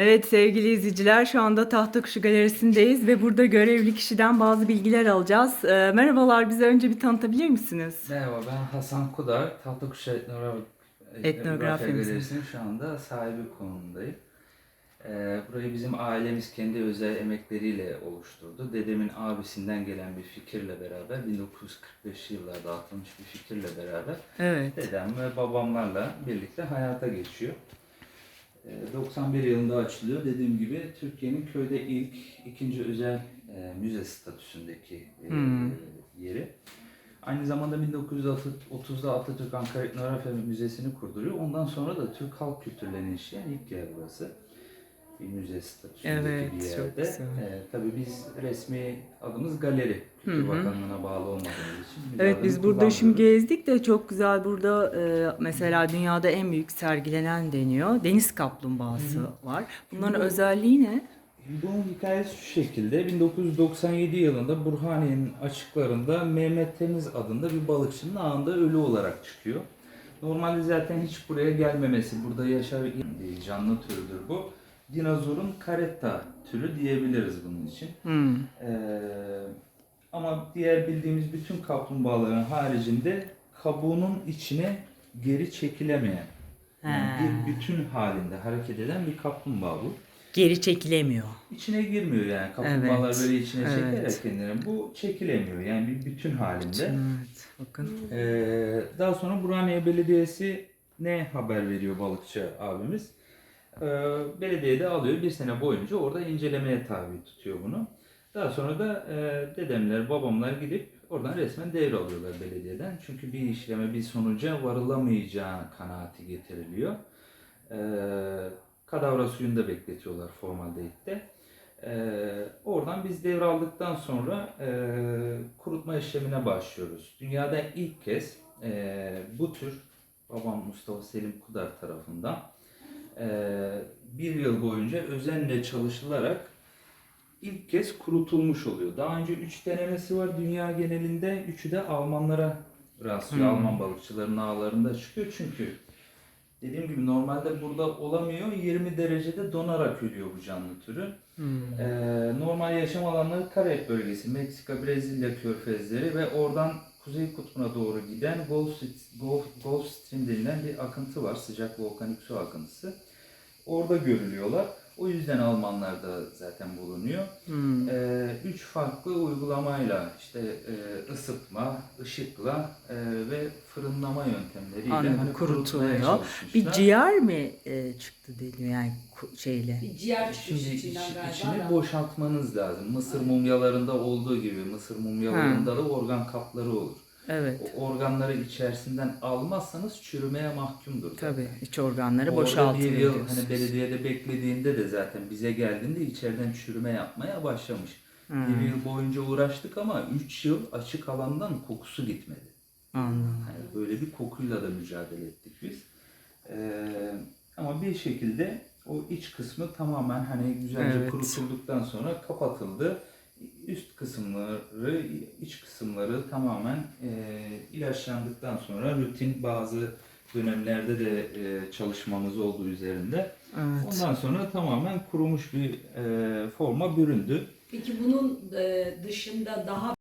Evet sevgili izleyiciler şu anda Tahtakuşu Galerisi'ndeyiz ve burada görevli kişiden bazı bilgiler alacağız. Ee, merhabalar bize önce bir tanıtabilir misiniz? Merhaba ben Hasan Kudar. Tahtakuşu Etnografi Etnografyamızın. Galerisi'nin şu anda sahibi konumundayım. Ee, burayı bizim ailemiz kendi özel emekleriyle oluşturdu. Dedemin abisinden gelen bir fikirle beraber 1945 yıllarda atılmış bir fikirle beraber Evet. dedem ve babamlarla birlikte hayata geçiyor. Ee, 91 yılında açılıyor. Dediğim gibi Türkiye'nin köyde ilk ikinci özel e, müze statüsündeki e, Hmm. yeri. Aynı zamanda 1930'da Atatürk Ankara Etnografya Müzesi'ni kurduruyor. Ondan sonra da Türk halk kültürlerini işleyen ilk yer burası. Bir müze statüsündeki Evet, bir yerde. Ee, tabii biz resmi adımız galeri. Kültür Hı hı. Bakanlığı'na bağlı olmadığımız için. biz Evet biz burada şimdi gezdik de çok güzel burada e, mesela dünyada en büyük sergilenen deniyor. Deniz kaplumbağası var. Bunların Bu- özelliği ne? Bunun hikayesi şu şekilde. 1997 yılında Burhaniye'nin açıklarında Mehmet Temiz adında bir balıkçının ağında ölü olarak çıkıyor. Normalde zaten hiç buraya gelmemesi, burada yaşar canlı türüdür bu. Dinozorun karetta türü diyebiliriz bunun için. Hmm. Ee, ama diğer bildiğimiz bütün kaplumbağaların haricinde kabuğunun içine geri çekilemeyen, yani bir bütün halinde hareket eden bir kaplumbağa bu. Geri çekilemiyor. İçine girmiyor yani. Kaplumbağalar Evet, böyle içine evet. kendilerini. Bu çekilemiyor yani bir bütün halinde. Evet bakın. Ee, daha sonra Burhaniye Belediyesi ne haber veriyor balıkçı abimiz? Ee, belediye de alıyor bir sene boyunca orada incelemeye tabi tutuyor bunu. Daha sonra da e, dedemler, babamlar gidip oradan resmen devralıyorlar belediyeden. Çünkü bir işleme, bir sonuca varılamayacağı kanaati getiriliyor. Ee, kadavra suyunu da bekletiyorlar formaldehit'te. Ee, oradan biz devraldıktan sonra e, kurutma işlemine başlıyoruz. Dünyada ilk kez e, bu tür babam Mustafa Selim Kudar tarafından bir yıl boyunca özenle çalışılarak ilk kez kurutulmuş oluyor. Daha önce 3 denemesi var dünya genelinde. Üçü de Almanlara rastlıyor. Hmm. Alman balıkçıların ağlarında çıkıyor. Çünkü dediğim gibi normalde burada olamıyor. 20 derecede donarak ölüyor bu canlı türü. Hmm. Ee, normal yaşam alanları Karayip bölgesi, Meksika, Brezilya körfezleri ve oradan Kuzey Kutbu'na doğru giden Gulf, Gulf, Gulf Stream denilen bir akıntı var. Sıcak volkanik su akıntısı. Orada görülüyorlar. O yüzden Almanlarda zaten bulunuyor. Hmm. Ee, üç farklı uygulamayla işte e, ısıtma, ışıkla e, ve fırınlama yöntemleriyle Anladım, hani kurutuluyor. Bir ciğer mi e, çıktı deniyor yani şeyle? Bir ciğer çıkmış Şimdi içinden iç- galiba içini da. boşaltmanız lazım. Mısır mumyalarında olduğu gibi Mısır mumyalarında da organ kapları olur. Evet. O organları içerisinden almazsanız çürümeye mahkumdur. zaten. Tabii iç organları Orada boşaltılıyor bir yıl diyorsunuz. hani belediyede beklediğinde de zaten bize geldiğinde içeriden çürüme yapmaya başlamış. Hmm. Bir yıl boyunca uğraştık ama 3 yıl açık alandan kokusu gitmedi. Anladım. Yani böyle bir kokuyla da mücadele ettik biz. Ee, ama bir şekilde o iç kısmı tamamen hani güzelce Evet. kurutulduktan sonra kapatıldı. Üst kısımları, iç kısımları tamamen e, ilaçlandıktan sonra rutin bazı dönemlerde de e, çalışmamız olduğu üzerinde. Evet. Ondan sonra tamamen kurumuş bir e, forma büründü. Peki bunun e, dışında daha